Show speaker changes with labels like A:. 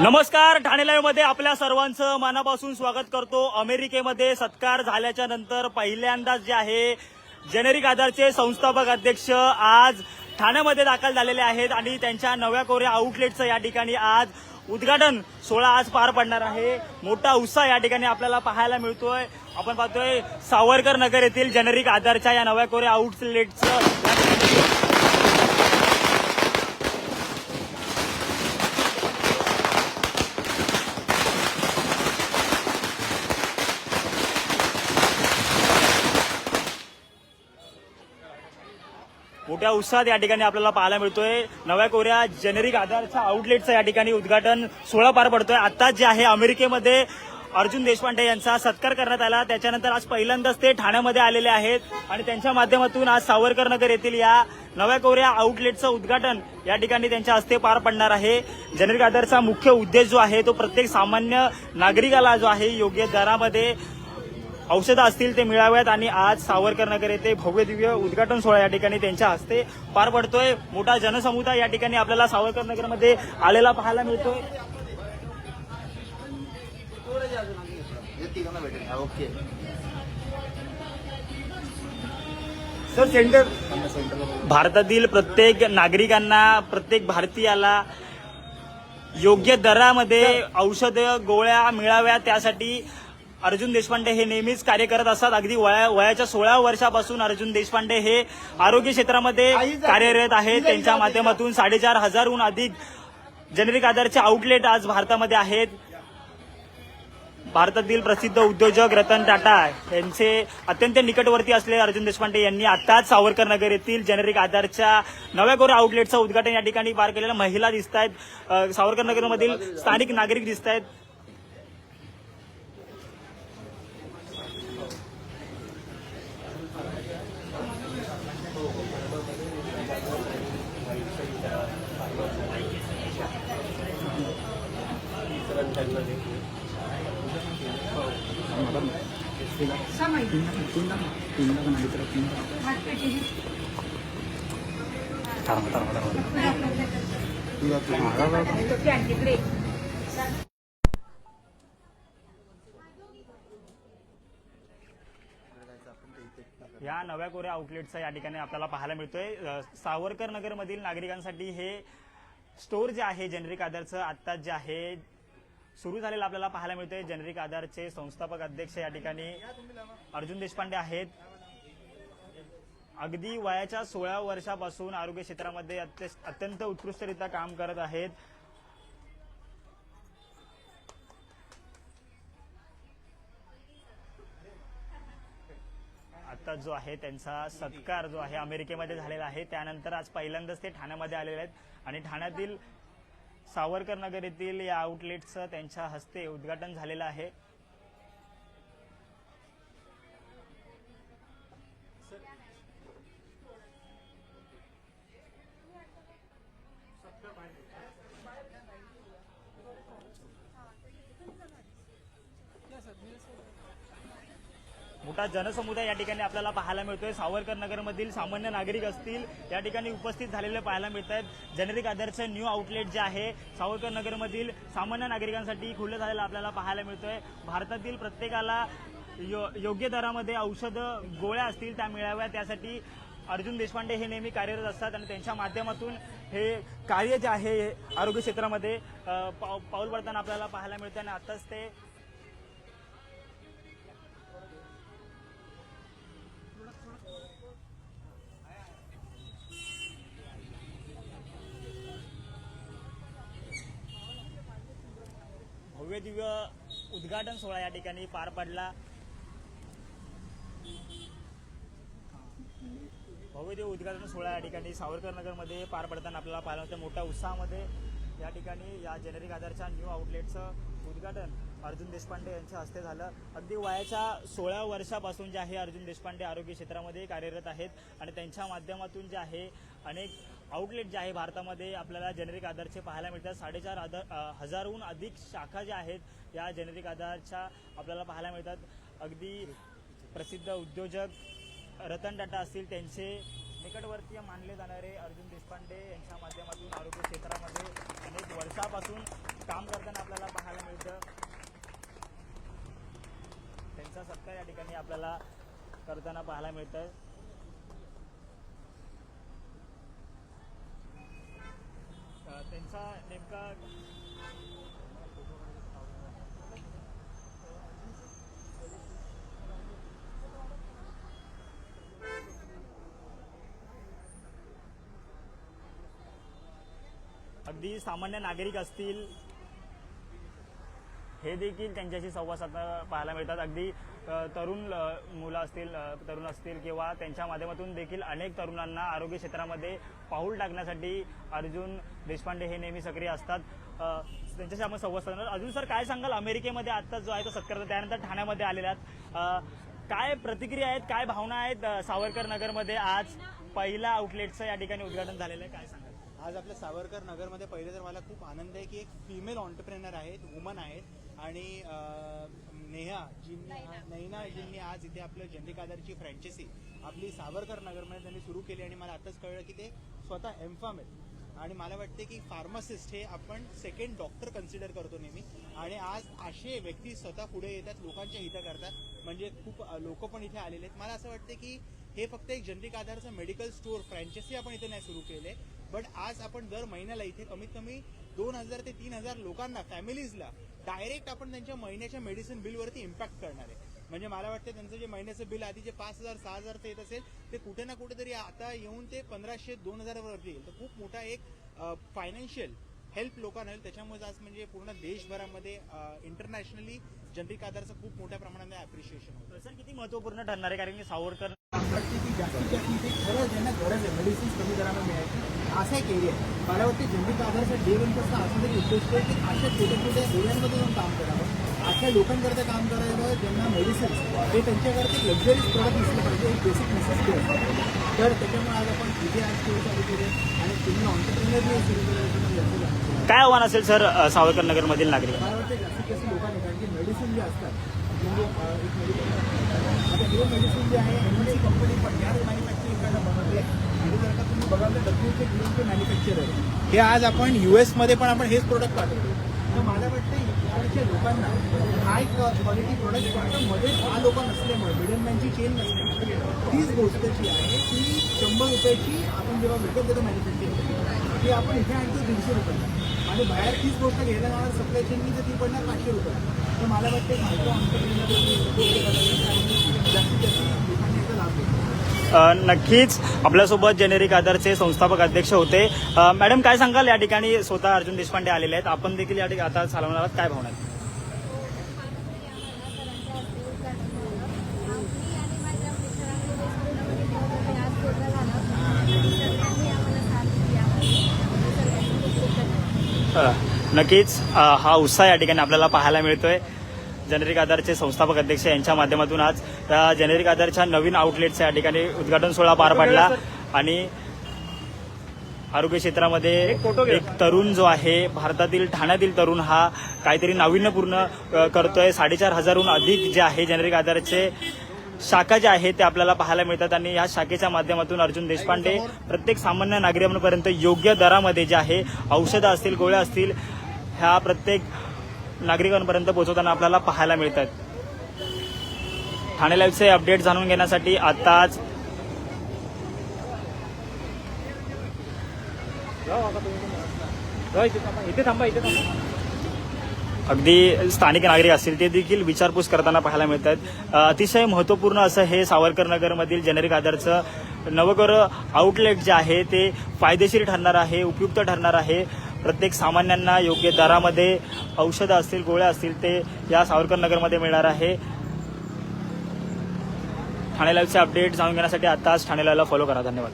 A: नमस्कार ठाणे लाईव्हमध्ये आपल्या सर्वांचं मनापासून स्वागत करतो. अमेरिकेमध्ये सत्कार झाल्याच्यानंतर पहिल्यांदाच जे आहे जेनेरिक आधारचे संस्थापक अध्यक्ष आज ठाण्यामध्ये दाखल झालेले आहेत आणि त्यांच्या नव्या कोऱ्या आउटलेटचं या ठिकाणी आज उद्घाटन सोहळा आज पार पडणार आहे. मोठा उत्साह या ठिकाणी आपल्याला पाहायला मिळतोय. आपण पाहतोय सावरकर नगर येथील जेनेरिक आधारच्या या नव्या कोऱ्या आउटलेटचं मोठ्या उत्साहात या ठिकाणी आपल्याला पाहायला मिळतोय. नव्या कोऱ्या जेनेरिक आधारच्या आउटलेटचं या ठिकाणी उद्घाटन सोहळा पार पडतोय. आता जे आहे अमेरिकेमध्ये अर्जुन देशपांडे यांचा सत्कार करण्यात आला. त्याच्यानंतर आज पहिल्यांदाच ते ठाण्यामध्ये आलेले आहेत. आणि त्यांच्या माध्यमातून आज सावरकर नगर येथील या नव्या कोऱ्या आउटलेटचं उद्घाटन या ठिकाणी त्यांच्या हस्ते पार पडणार आहे. जनरिक आधारचा मुख्य उद्देश जो आहे तो प्रत्येक सामान्य नागरिकाला जो आहे योग्य दरामध्ये औषधं असतील ते मिळाव्यात आणि आज सावरकर नगर येथे भव्य दिव्य उद्घाटन सोहळा या ठिकाणी त्यांच्या हस्ते पार पडतोय. मोठा जनसमुदाय या ठिकाणी आपल्याला सावरकर नगरमध्ये आलेला पाहायला मिळतोय.
B: ओके
A: सर सेंटर भारतातील प्रत्येक नागरिकांना प्रत्येक भारतीयाला योग्य दरामध्ये औषध गोळ्या मिळाव्या त्यासाठी अर्जुन देशपांडे हे नेहमीच कार्य करत असतात. अगदी वया वयाच्या सोळा वर्षापासून अर्जुन देशपांडे हे आरोग्य क्षेत्रामध्ये कार्यरत आहेत. त्यांच्या माध्यमातून साडेचार हजारहून अधिक जेनेरिक आधारचे आउटलेट आज भारतामध्ये आहेत. भारतातील प्रसिद्ध उद्योजक रतन टाटा यांचे अत्यंत निकटवर्ती असलेले अर्जुन देशपांडे यांनी आताच सावरकर नगर येथील जेनेरिक आधारच्या नव्या कोऱ्या आउटलेटचं उद्घाटन या ठिकाणी पार केलेलं. महिला दिसत आहेत सावरकर नगरमधील स्थानिक नागरिक दिसत आहेत या नव्या कोऱ्या आउटलेटचा या ठिकाणी आपल्याला पाहायला मिळतोय. सावरकर नगरमधील नागरिकांसाठी हे स्टोअर जे आहे जनरिक आधारचं आत्ता जे आहे सुरू झालेलं आपल्याला पाहायला मिळतंय. जेनेरिक आधारचे संस्थापक अध्यक्ष या ठिकाणी अर्जुन देशपांडे आहेत. अगदी वयाच्या सोळा वर्षापासून आरोग्य क्षेत्रामध्ये अत्यंत उत्कृष्टरित्या काम करत आहेत. आता जो आहे त्यांचा सत्कार जो आहे अमेरिकेमध्ये झालेला आहे. त्यानंतर आज पहिल्यांदाच ते ठाण्यामध्ये आलेले आहेत. आणि ठाण्यातील सावरकर नगर येथील या आउटलेटचं त्यांच्या हस्ते उद्घाटन झालेलं आहे. मोठा जनसमुदाय या ठिकाणी आपल्याला पाहायला मिळतोय. सावरकर नगरमधील सामान्य नागरिक असतील या ठिकाणी उपस्थित झालेले पाहायला मिळत आहेत जेनेरिक आधारचं न्यू आउटलेट जे आहे सावरकर नगरमधील सामान्य नागरिकांसाठी खुलं झालेलं आपल्याला पाहायला मिळतोय. भारतातील प्रत्येकाला यो- योग्य दरामध्ये औषधं गोळ्या असतील त्या मिळाव्या. त्यासाठी अर्जुन देशपांडे हे नेहमी कार्यरत असतात आणि त्यांच्या माध्यमातून हे कार्य जे आहे हे आरोग्य क्षेत्रामध्ये पाव- पाऊल पडताना आपल्याला पाहायला मिळतं आणि आताच ते भव्य दिव्य उद्घाटन सोहळा या ठिकाणी पार पडला. भव्य उद्घाटन सोहळा या ठिकाणी सावरकर नगरमध्ये पार पडताना आपल्याला पाहायला मिळतं. मोठ्या उत्साहामध्ये या ठिकाणी या जेनेरिक आधारच्या न्यू आउटलेटचं उद्घाटन अर्जुन देशपांडे यांच्या हस्ते झालं. अगदी वयाच्या सोळा वर्षापासून जे आहे अर्जुन देशपांडे आरोग्य क्षेत्रामध्ये कार्यरत आहेत आणि त्यांच्या माध्यमातून जे आहे अनेक आउटलेट जे आहे भारतामध्ये आपल्याला जेनेरिक आधारचे पाहायला मिळतात. साडेचार आधार हजारहून अधिक शाखा ज्या आहेत या जेनेरिक आधारच्या आपल्याला पाहायला मिळतात. अगदी प्रसिद्ध उद्योजक रतन टाटा असतील त्यांचे निकटवर्तीय मानले जाणारे अर्जुन देशपांडे यांच्या माध्यमातून आरोग्य क्षेत्रामध्ये अनेक वर्षापासून काम करताना आपल्याला पाहायला मिळतं. त्यांचा सत्कार या ठिकाणी आपल्याला करताना पाहायला मिळतं त्यांचा नेमका अगदी सामान्य नागरिक असतील हे देखील त्यांच्याशी संवाद साधताना पाहायला मिळतात. अगदी तरुण मुलं असतील तरुण असतील किंवा त्यांच्या माध्यमातून देखील अनेक तरुणांना आरोग्य क्षेत्रामध्ये पाऊल टाकण्यासाठी अर्जुन देशपांडे हे नेहमी सक्रिय असतात. त्यांच्याशी आपण संवाद साधणार अजून सर काय सांगाल? अमेरिकेमध्ये आता जो आहे तो सत्कार त्यानंतर ठाण्यामध्ये आलेल्या आहेत. काय प्रतिक्रिया आहेत? काय भावना आहेत सावरकर नगरमध्ये? आज पहिला आउटलेटचं या ठिकाणी उद्घाटन झालेलं आहे. काय सांगाल?
B: आज आपल्या सावरकर नगरमध्ये पहिले तर मला खूप आनंद आहे की एक फिमेल ऑन्टरप्रेनर आहेत वुमन आहेत. आणि नेहा जिन्नी नैना. जिन्नी आज इथे आपलं जनरिक आधारची फ्रँचायसी आपली सावरकर नगरमध्ये त्यांनी सुरू केली आणि मला आताच कळलं की ते स्वतः एम्फाम आहेत. आणि मला वाटते की फार्मासिस्ट हे आपण सेकंड डॉक्टर कन्सिडर करतो नेहमी. आणि आज असे व्यक्ती स्वतः पुढे येतात लोकांच्या हित करतात. म्हणजे खूप लोक पण इथे आलेले आहेत. मला असं वाटतं की हे फक्त एक जनरिक आधारचं मेडिकल स्टोअर फ्रँचायसी आपण इथे नाही सुरू केले. बट आज आपण दर महिन्याला इथे कमीत कमी दोन हजार ते तीन हजार लोकांना फॅमिलीजला डायरेक्ट आपण त्यांच्या महिन्याच्या मेडिसिन बिलवरती इम्पॅक्ट करणार आहे. म्हणजे मला वाटतं त्यांचं जे महिन्याचं बिल आधी जे पाच हजार सहा हजारचं येत असेल ते कुठे ना कुठेतरी आता येऊन ते पंधराशे दोन हजारावरती येईल. तर खूप मोठा एक फायनान्शियल हेल्प लोकांना होईल त्याच्यामुळे आज म्हणजे पूर्ण देशभरामध्ये इंटरनॅशनली जनरिक आधारचं खूप मोठ्या प्रमाणामध्ये अप्रिशिएशन होतं.
A: सर किती महत्त्वपूर्ण ठरणार आहे? कारण की सावरकर
B: वाटते की जास्तीत जास्त इथे खरंच ज्यांना गरज आहे मेडिसिन्स कमी दरामध्ये मिळायची असा एक एरिया आहे. मला वाटते जनरिक आधारचा डे वनपासून असं तरी उद्देश आहे की अशा छोट्या छोट्या एरियांमध्ये येऊन काम करावं. अशा लोकांकरता काम करायला ज्यांना मेडिसिन्स हे त्यांच्याकरता एक लक्झरीज प्रोडक्ट नसलं पाहिजे एक बेसिक नेसेसिटी असतं. तर त्याच्यामुळे आज आपण इथे आज सुरू केले आणि तुम्ही ऑन्टरप्रिनर सुरू केलं
A: काय आव्हान असेल सर सावरकर नगरमधील नागरिक
B: मला वाटतं जास्तीत जास्त लोकांनी कारण की मेडिसिन जे असतात म्हणजे एक आता मेडिसिन जे आहे एमएनसी कंपनी पण गॅस मॅन्युफॅक्चरिंग करायला बनवते आणि जर का तुम्ही बघाल तर डब्ल्यूचे ग्रीनचे मॅन्युफॅक्चर आहे. हे आज आपण यू एसमध्ये पण आपण हेच प्रोडक्ट पाठवतो. तर मला वाटतं इकडच्या लोकांना हाय क्वालिटी प्रोडक्ट पाठवून मध्ये हा लोक नसल्यामुळे मिडलमॅनची चेन नसल्यामुळे तीच गोष्ट जी आहे ती शंभर रुपयाची आपण जेव्हा विकत देतो मॅन्युफॅक्चरिंग ती आपण इथे आणतो दीडशे रुपये आणि बाहेर तीच गोष्ट घ्यायला जाणार सप्लाय चेननी तर ती पडणार पाचशे रुपये. तर मला वाटते मायक्रो जास्तीत जास्त लोकांनी लाभ घेतला
A: नक्कीच. आपल्यासोबत जेनेरिक आधारचे संस्थापक अध्यक्ष होते. मॅडम काय सांगाल? या ठिकाणी स्वतः अर्जुन देशपांडे आलेले आहेत. आपण देखील या ठिकाणी आता चालवणार आहात. काय भावना नक्कीच हा उत्साह या ठिकाणी आपल्याला पाहायला मिळतोय. जेनेरिक आधारचे संस्थापक अध्यक्ष यांच्या माध्यमातून आज त्या जेनेरिक आधारच्या नवीन आउटलेटचं या ठिकाणी उद्घाटन सोहळा पार पडला. आणि आरोग्य क्षेत्रामध्ये एक तरुण जो आहे भारतातील ठाण्यातील तरुण हा काहीतरी नाविन्यपूर्ण करतोय. साडेचार हजारहून अधिक जे आहे जेनेरिक आधारचे शाखा ज्या आहेत ते आपल्याला पाहायला मिळतात आणि या शाखेच्या माध्यमातून अर्जुन देशपांडे प्रत्येक सामान्य नागरिकांपर्यंत योग्य दरामध्ये जे आहे औषधं असतील गोळ्या असतील ह्या प्रत्येक नागरिकांपर्यंत पोहोचवताना आपल्याला पाहायला मिळतात. ठाणे लाईव्हचे अपडेट जाणून घेण्यासाठी आताच
B: इथे थांबा इथे थांबा.
A: अगदी स्थानिक नागरिक असतील ते देखील विचारपूस करताना पाहायला मिळत आहेत अतिशय महत्त्वपूर्ण असं हे सावरकर नगरमधील जेनेरिक आधारचं नवकर आउटलेट जे आहे ते फायदेशीर ठरणार आहे उपयुक्त ठरणार आहे. प्रत्येक सामान्यांना योग्य दरामध्ये औषधं असतील गोळ्या असतील ते या सावरकर नगरमध्ये मिळणार आहे. ठाणे लाईव्हचे अपडेट जाणून घेण्यासाठी आताच ठाणे लाईव्हला फॉलो करा. धन्यवाद.